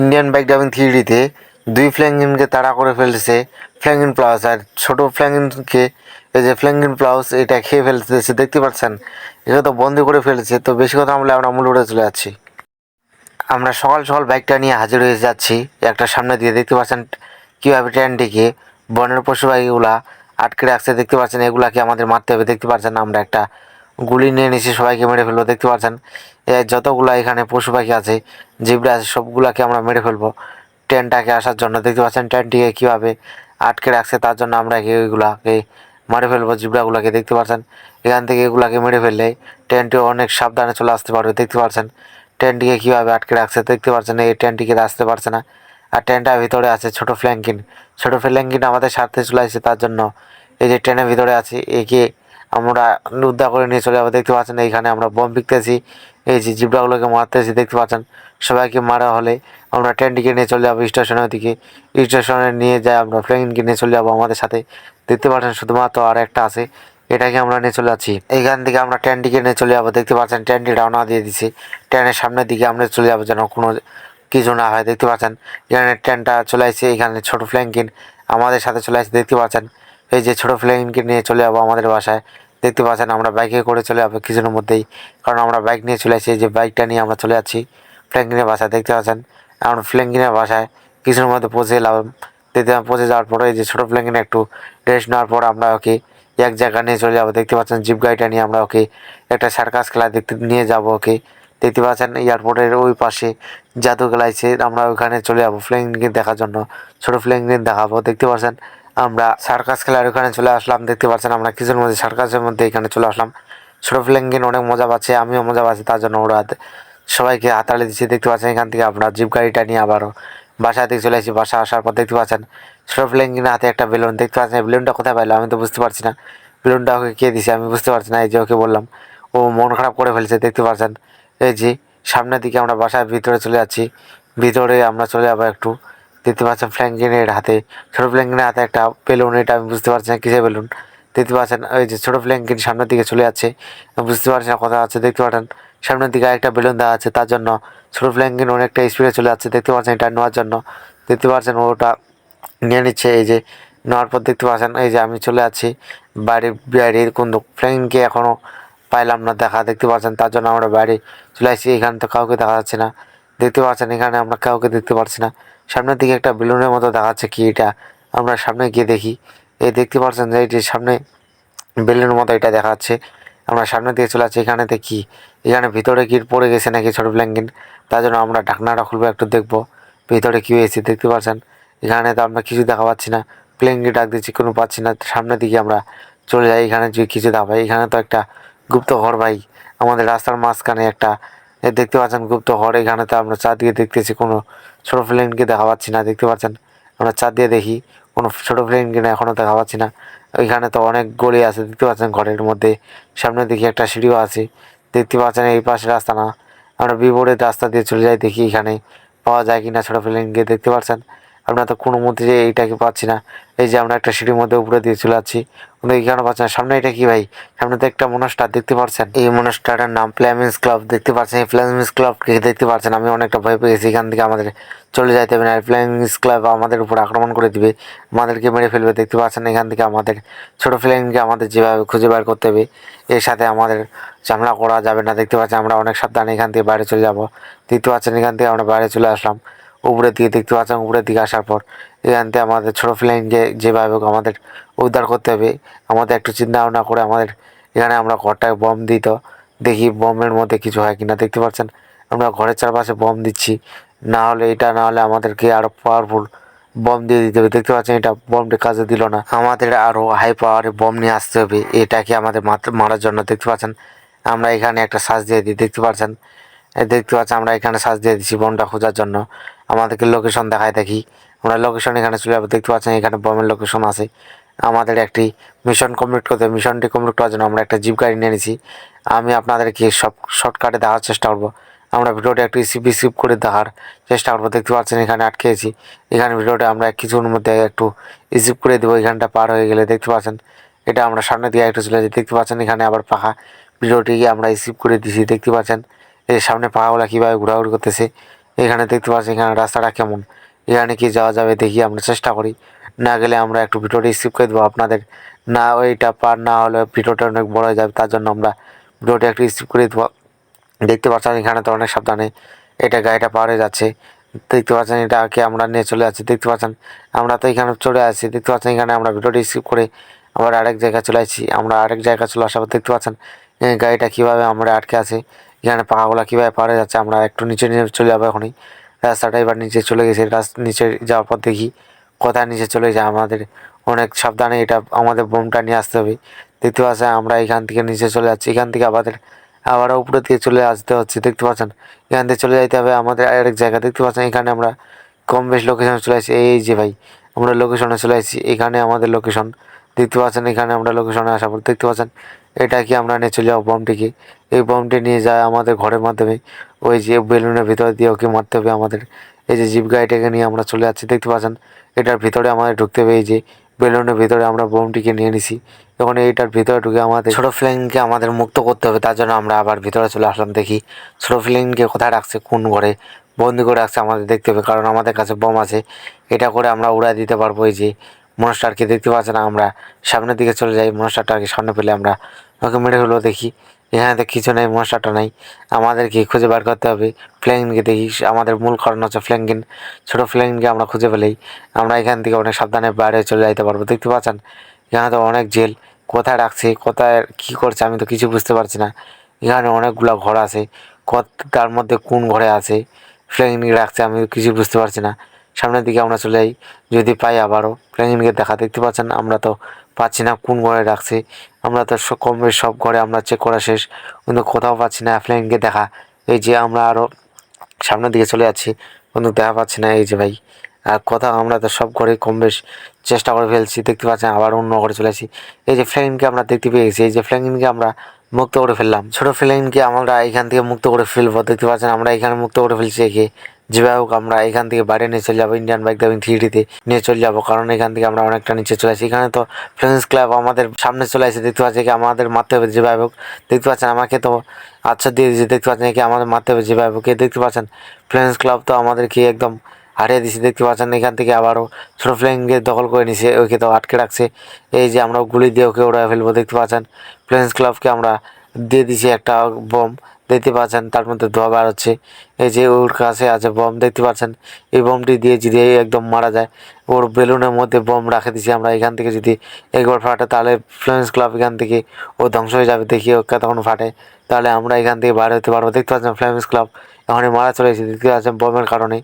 Indian bike driving থ্রিডিতে দুই ফ্ল্যাঙ্গিনকে তাড়া করে ফেলেছে ফ্ল্যাঙ্গিন প্লাস আর ছোট ফ্ল্যাঙ্গিনকে এই যে ফ্ল্যাঙ্গিন প্লাস এটা খেয়ে ফেলতেছে, দেখতে পাচ্ছেন? এটা তো বন্দি করে ফেলেছে, তো বেশি কথা বলে আমরা মূল উড়ে চলে যাচ্ছি। আমরা সকাল সকাল বাইকটা নিয়ে হাজির হয়ে যাচ্ছি, একটা সামনে দিয়ে দেখতে পাচ্ছেন কীভাবে ট্রেনটিকে বনের পশু আটকে রাখছে, দেখতে পাচ্ছেন, এগুলাকে আমাদের মারতে হবে, দেখতে পাচ্ছেন আমরা একটা গুলি নিয়ে নিছি সবাইকে মেরে ফেলব, দেখতে পাচ্ছেন? যতগুলা এখানে পশু পাখি আছে, জিবরা আছে, সবগুলাকে আমরা মেরে ফেলব। ট্রেনটাকে আসার জন্য, দেখতে পাচ্ছেন ট্রেনটিকে কীভাবে আটকে রাখছে, তার জন্য আমরা এগুলাকে মেরে ফেলব, জিবরাগুলাকে, দেখতে পাচ্ছেন? এখান থেকে এগুলাকে মেরে ফেললে ট্রেনটি অনেক সাবধানে চলে আসতে পারবে, দেখতে পাচ্ছেন? ট্রেনটিকে কীভাবে আটকে রাখছে, দেখতে পাচ্ছেন? এই ট্রেনটিকে আসতে পারছে না। আর ট্রেনটার ভিতরে আছে ছোট ফ্ল্যাঙ্কিন। ছোট ফ্ল্যাঙ্কিন আমাদের স্বার্থে চলে আসছে তার জন্য এই যে ট্রেনের ভিতরে আছে, একে আমরা উদ্ধার করে নিয়ে চলে যাব। দেখতে পাচ্ছেন, এইখানে আমরা বম বিকতেছি। এই যে জিবরাগুলোকে মারতেছি, দেখতে পাচ্ছেন? সবাইকে মারা হলে আমরা ট্রেনটিকে নিয়ে চলে যাব স্টেশনের দিকে। স্টেশনে নিয়ে যাই আমরা ফ্ল্যাঙ্কিনকে নিয়ে চলে যাব আমাদের সাথে। দেখতে পাচ্ছেন, শুধুমাত্র আর একটা আছে। এটাকে আমরা নিয়ে চলে যাচ্ছি। এইখান থেকে আমরা ট্রেনটিকে নিয়ে চলে যাব। দেখতে পাচ্ছেন ট্রেনটি রওনা দিয়ে দিছি। ট্রেনের সামনের দিকে আমরা চলে যাব যেন কোনো কিছু না হয়। দেখতে পাচ্ছেন, এখানে ট্রেনটা চলে আসছে। এখানে ছোট ফ্ল্যাঙ্কিন আমাদের সাথে চলে আসছে। দেখতে পাচ্ছেন, এই যে ছোট ফ্ল্যাঙ্কিনকে নিয়ে চলে যাব আমাদের বাসায়। দেখতে পাচ্ছেন আমরা বাইকে করে চলে যাব কিছুদিনের মধ্যেই। কারণ আমরা বাইক নিয়ে চলে এই যে বাইকটা নিয়ে আমরা চলে যাচ্ছি ফ্ল্যাঙ্কিনের বাসায়, দেখতে পাচ্ছেন? আমরা ফ্ল্যাঙ্কিনের বাসায় কিছুদিনের মধ্যে পৌঁছে এলাম দেখতে পৌঁছে যাওয়ার পরে যে ছোটো ফ্ল্যাঙ্কিনে একটু রেস্ট নেওয়ার পর আমরা ওকে এক জায়গা নিয়ে চলে যাব। দেখতে পাচ্ছেন জিপ গাড়িটা নিয়ে আমরা ওকে একটা সার্কাস খেলা দেখতে, নিয়ে যাব ওকে। দেখতে পাচ্ছেন এয়ারপোর্টের ওই পাশে জাদু খেলাইছে আমরা ওখানে চলে যাব। ফ্ল্যাঙ্কিন দেখার জন্য, ছোটো ফ্ল্যাঙ্কিন দেখাবো। দেখতে পাচ্ছেন আমরা সার্কাস খেলার ওখানে চলে আসলাম, দেখতে পাচ্ছেন আমরা কিছুর মধ্যে সার্কাসের মধ্যে এখানে চলে আসলাম। ছোটো ফ্ল্যাঙ্কিন অনেক মজা পাচ্ছে, আমিও মজা পাচ্ছি, তার জন্য ওরা সবাইকে হাতালে দিচ্ছে। দেখতে পাচ্ছেন এখান থেকে আমরা জিপ গাড়িটা নিয়ে আবারও বাসা থেকে চলে আসি বাসা আসার পর দেখতে পাচ্ছেন ছোটো ফ্ল্যাঙ্কিনের হাতে একটা বেলুন। দেখতে পাচ্ছেন বেলুনটা কোথায় পাইলো আমি তো বুঝতে পারছি না। বেলুনটা ওকে কে দিছে? আমি বুঝতে পারছি না, এই যে ওকে বললাম। ও মন খারাপ করে ফেলছে, দেখতে পাচ্ছেন। এই যে সামনের দিকে আমরা বাসার ভিতরে চলে যাচ্ছি। ভিতরে আমরা চলে যাব একটু। দেখতে পাচ্ছেন ফ্ল্যাঙ্কিনের হাতে, ছোটো ফ্ল্যাঙ্কিনের হাতে একটা বেলুন এটা আমি বুঝতে পারছি না কিসের বেলুন দেখতে পাচ্ছেন, ওই যে ছোটো ফ্ল্যাঙ্কিন সামনের দিকে চলে যাচ্ছে। বুঝতে পারছি না কথা আছে দেখতে পাচ্ছেন, সামনের দিকে একটা বেলুন দেওয়া আছে, তার জন্য ছোটো ফ্ল্যাঙ্কিন অনেকটা স্পিডে চলে যাচ্ছে, দেখতে পাচ্ছেন এটা নেওয়ার জন্য। দেখতে পাচ্ছেন, ওটা নিয়ে নিচ্ছে, এই যে নেওয়ার পর দেখতে পাচ্ছেন, এই যে আমি চলে যাচ্ছি বাড়ির বাড়ির কোন ফ্ল্যাঙ্কিনকে এখনও পাইলাম না দেখা, দেখতে পাচ্ছেন, তার জন্য আমরা বাইরে চলে আসছি, এখানে তো কাউকে দেখা যাচ্ছে না। দেখতে পাচ্ছেন, এখানে আমরা কাউকে দেখতে পাচ্ছি না। সামনের দিকে একটা বেলুনের মতো দেখাচ্ছে কি এটা? আমরা সামনে গিয়ে দেখি। এই দেখতে পাচ্ছেন যে এটি সামনে বেলুনের মতো এটা দেখাচ্ছে আমরা সামনে দিয়ে চলে যাচ্ছি, এখানে দেখি, এখানে ভিতরে কি পড়ে গেছে নাকি ছোটো ব্ল্যাঙ্কিন তার জন্য আমরা ঢাকনাটা খুলবো, একটু দেখব। ভিতরে কী হয়েছে দেখতে পাচ্ছেন? এখানে তো আমরা কিছু দেখা পাচ্ছি না। প্লেনকে ডাক দিচ্ছি, কোনো পাচ্ছি না। সামনের দিকে আমরা চলে যাই, এখানে যে কিছু দেখা পাই। এখানে তো একটা গুপ্ত ঘর ভাই। আমাদের রাস্তার মাঝখানে একটা দেখতে পাচ্ছেন গুপ্ত হর এখানে তো আমরা চার দিয়ে দেখতেছি, কোনো ছোটো প্লেনকে দেখা পাচ্ছি না, দেখতে পাচ্ছেন? আমরা চার দিয়ে দেখি, কোনো ছোটো প্লেনকে না এখনও দেখা পাচ্ছি না। ওইখানে তো অনেক গলি আছে, দেখতে পাচ্ছেন ঘরের মধ্যে। সামনে দেখি একটা সিঁড়িও আছে, দেখতে পাচ্ছেন এই পাশে রাস্তা না। আমরা বিপরীত রাস্তা দিয়ে চলে যাই, দেখি এখানে পাওয়া যায় কি না ছোটো প্লেনকে দেখতে পাচ্ছেন? আমরা তো কোনো মধ্যে যে এইটাকে পাচ্ছি না। এই যে আমরা একটা সিঁড়ির মধ্যে উপরে দিয়ে চলে আছি কিন্তু এখানে পাচ্ছি না? সামনে এটা কি ভাই? সামনে তো একটা মনস্টার দেখতে পাচ্ছেন? এই মনস্টারের নাম ফ্ল্যামিন্স ক্লাব দেখতে পাচ্ছেন? এই ফ্ল্যামিন্স ক্লাবকে দেখতে পাচ্ছেন? আমি অনেকটা ভয় পেয়ে গেছি। এখান থেকে আমাদের চলে যাইতে হবে না ফ্ল্যামিন্স ক্লাব আমাদের উপর আক্রমণ করে দিবে। আমাদেরকে মেরে ফেলবে, দেখতে পাচ্ছেন? এখান থেকে আমাদের ছোটো ফ্ল্যামিংকে আমাদের যেভাবে খুঁজে বের করতে হবে, এর সাথে আমাদের ঝামেলা করা যাবে না। দেখতে পাচ্ছেন? আমরা অনেক সাবধানে এখান থেকে বাইরে চলে যাব। দেখতে পাচ্ছেন? এখান থেকে আমরা বাইরে চলে আসলাম। উপরের দিকে দেখতে পাচ্ছেন, উপরের দিকে আসার পর এখান থেকে আমাদের ছোটো ফ্লাইনকে যেভাবে আমাদের উদ্ধার করতে হবে। আমাদের একটু চিন্তা ভাবনা করে আমাদের এখানে আমরা ঘরটায় বম দিত দেখি বমের মধ্যে কিছু হয় কিনা। দেখতে পাচ্ছেন, আমরা ঘরের চারপাশে বম দিচ্ছি। না হলে এটা, না হলে আমাদেরকে আরও পাওয়ারফুল বম দিয়ে দিতে হবে। দেখতে পাচ্ছেন, এটা বমটা কাজে দিল না। আমাদের আরও হাই পাওয়ারে বম নিয়ে আসতে হবে। এটাকে আমাদের মারার জন্য দেখতে পাচ্ছেন, আমরা এখানে একটা সাজ দিয়ে দিই। দেখতে পাচ্ছেন দেখতে পাচ্ছেন, আমরা এখানে সাজ দিয়ে দিচ্ছি বমটা খোঁজার জন্য। আমাদেরকে লোকেশন দেখায় দেখি। আমরা লোকেশন এখানে চলে যাব দেখতে পাচ্ছেন এখানে বমের লোকেশন আছে। আমাদের একটি মিশন কমপ্লিট করতে মিশনটি কমপ্লিট করার জন্য আমরা একটা জিপ গাড়ি নিয়ে নিয়েছি আমি আপনাদেরকে সব শর্টকাটে দেখার চেষ্টা করব। আমরা ভিডিওটা একটু স্কিপ স্কিপ করে দেখার চেষ্টা করব। দেখতে পাচ্ছেন এখানে আটকেছি এখানে ভিডিওটা আমরা কিছুর মধ্যে একটু স্কিপ করে দেবো। এখানটা পার হয়ে গেলে দেখতে পাচ্ছেন, এটা আমরা সামনে দিয়ে একটু চলে যাই। দেখতে পাচ্ছেন এখানে আবার পাখা। ভিডিওটি আমরা স্কিপ করে দিছি। দেখতে পাচ্ছেন, এই সামনে পাখাগুলা কীভাবে ঘোরাঘুরি করতেছে। এখানে দেখতে পাচ্ছি এখানে রাস্তাটা কেমন। এখানে কি যাওয়া যাবে দেখি আমরা চেষ্টা করি। না গেলে আমরা একটু ভিডিওটি স্কিপ করে দেবো আপনাদের। না ওইটা পার না হলে ভিডিওটা অনেক বড় হয়ে যাবে, তার জন্য আমরা ভিডিওটা একটু স্কিপ করে দেবো। দেখতে পাচ্ছেন এখানে তো অনেক সাবধানে এটা গাড়িটা পার হয়ে যাচ্ছে। দেখতে পাচ্ছেন এটাকে আমরা নিয়ে চলে যাচ্ছি, দেখতে পাচ্ছেন। আমরা তো এখানে চলে আসছি, দেখতে পাচ্ছেন এখানে আমরা ভিডিওটি স্কিপ করে আবার আরেক জায়গায় চলে আসছি। আমরা আরেক জায়গায় চলে আসার দেখতে পাচ্ছেন গাড়িটা কীভাবে আমরা আটকে আছে। এখানে পাখাগুলো কীভাবে পার হয়ে যাচ্ছে, আমরা একটু নিচে নিয়ে চলে যাব এখনই। রাস্তাটা এবার নিচে চলে গেছে রাস্তা নিচে যাওয়ার পর দেখি কোথায় নিচে চলে যায়। আমাদের অনেক সাবধানে এটা, আমাদের বোমটা নিয়ে আসতে হবে। দেখতে পাচ্ছেন, আমরা এখান থেকে নিচে চলে যাচ্ছি। এখান থেকে আমাদের আবার উপরে দিয়ে চলে আসতে হচ্ছে, দেখতে পাচ্ছেন? এখান থেকে চলে যাইতে হবে আমাদের আরেক জায়গা দেখতে পাচ্ছেন, এখানে আমরা কম বেশ লোকেশনে চলে আসছি। এই যে ভাই, আমরা লোকেশনে চলে আসছি। এখানে আমাদের লোকেশন দেখতে পাচ্ছেন, এখানে আমরা লোকেশনে আসার পর দেখতে পাচ্ছেন এটা কি আমরা নিয়ে চলে যাব বমটিকে? এই বমটি নিয়ে যায় আমাদের ঘরের মাধ্যমে। ওই যে বেলুনের ভিতরে দিয়ে ওকে মারতে হবে আমাদের। এই যে জিপ গাড়িটাকে নিয়ে আমরা চলে যাচ্ছি, দেখতে পাচ্ছেন? এটার ভিতরে আমাদের ঢুকতে হবে। এই যে বেলুনের ভিতরে আমরা বোমটিকে নিয়ে নিছি। এখন এইটার ভিতরে ঢুকে আমাদের ছোটো ফ্লেনকে আমাদের মুক্ত করতে হবে, তার জন্য আমরা আবার ভিতরে চলে আসলাম। দেখি, ছোটো ফ্লেনকে কোথায় রাখছে? কোন ঘরে? বন্দি করে রাখছে আমাদের দেখতে হবে, কারণ আমাদের কাছে বোম আছে। এটা করে আমরা উড়াই দিতে পারব। এই যে মনস্টারকে দেখতে পাচ্ছেন আমরা সামনের দিকে চলে যাই, মনস্টারটাকে সামনে পেলে আমরা ওকে মেরে দেখি। এখানে তো কিছু নেই মশাটা নাই। আমাদেরকে খুঁজে বার করতে হবে, ফ্ল্যাঙ্গিনকে দেখি। আমাদের মূল কারণ হচ্ছে ফ্ল্যাঙ্গিন। ছোটো ফ্ল্যাঙ্গিনকে আমরা খুঁজে পেলেই আমরা এখান থেকে অনেক সাবধানে বাইরে চলে যাইতে পারব। দেখতে পাচ্ছেন, এখানে তো অনেক জেল। কোথায় রাখছে, কোথায় কী করছে আমি তো কিছু বুঝতে পারছি না। এখানে অনেকগুলো ঘর আছে কত তার মধ্যে কোন ঘরে আছে ফ্ল্যাঙ্গিন রাখছে আমি কিছু বুঝতে পারছি না। সামনের দিকে আমরা চলে যাই। যদি পাই আবারও। ফ্ল্যাঙ্গিনকে দেখা দেখতে পাচ্ছেন, আমরা তো পাচ্ছি না কোন ঘরে রাখছি। আমরা তো সব কম সব ঘরে আমরা চেক করা শেষ। কিন্তু কোথাও পাচ্ছি না ফ্ল্যাঙ্গিনকে দেখা। এই যে আমরা আরও সামনের দিকে চলে যাচ্ছি। কিন্তু দেখা পাচ্ছি না, এই যে ভাই। আর কোথাও আমরা তো সব ঘরে কম বেশ চেষ্টা করে ফেলছি। দেখতে পাচ্ছেন, আবার অন্য ঘরে চলে আসি এই যে ফ্ল্যাঙ্গিনকে আমরা দেখতে পেয়ে গেছি। এই যে ফ্ল্যাঙ্গিনকে আমরা মুক্ত করে ফেললাম। ছোটো ফ্ল্যাঙ্গিনকে আমরা এখান থেকে মুক্ত করে ফেলব। দেখতে পাচ্ছেন, আমরা এখানে মুক্ত করে ফেলছি একে। যেভাবে হোক আমরা এখান থেকে বাইরে নিয়ে চলে যাব ইন্ডিয়ান বাইক ড্রাইভিং থ্রিডিতে নিয়ে চলে যাব। কারণ এখান থেকে আমরা অনেকটা নিচে চলে আসি। এখানে তো ফ্রেন্ডস ক্লাব আমাদের সামনে চলে আসে। দেখতে পাচ্ছি আমাদের মারতে হবে যেভাবে হোক দেখতে পাচ্ছেন আমাকে তো আচ্ছা দিয়ে দিয়েছে। দেখতে পাচ্ছেন একে আমাদের মারতে হবে যেভাবে হোক দেখতে পাচ্ছেন ফ্রেন্ডস ক্লাব তো আমাদেরকে একদম হারিয়ে দিছে দেখতে পাচ্ছেন এখান থেকে আবারও ছোটো ফ্লেঙ্গে দখল করে নিছে ওকে তো আটকে রাখছে। এই যে আমরা গুলি দিয়ে ওকে ওড়ায় ফেলব। দেখতে পাচ্ছেন প্লেন্স ক্লাবকে আমরা দিয়ে দিছি একটা বম দেখতে পাচ্ছেন, তার মধ্যে ধোয়া হচ্ছে এই যে ওর কাছে আছে বম, দেখতে পাচ্ছেন? এই বমটি দিয়ে যদি একদম মারা যায়, ওর বেলুনের মধ্যে বম রাখে দিছি আমরা। এখান থেকে যদি একবার ফাটে, তাহলে ফ্লেন্স ক্লাব এখান থেকে ও ধ্বংস হয়ে যাবে। দেখি ওকে তখন ফাটে। তাহলে আমরা এখান থেকে বাইরে হতে পারব। দেখতে পাচ্ছেন ফ্লেন্স ক্লাব এখানে মারা চলে এসেছে। দেখতে পাচ্ছেন, বমের কারণে।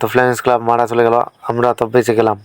তো ফ্লেন্স ক্লাব মারা চলে গেল, আমরা তো বেঁচে গেলাম।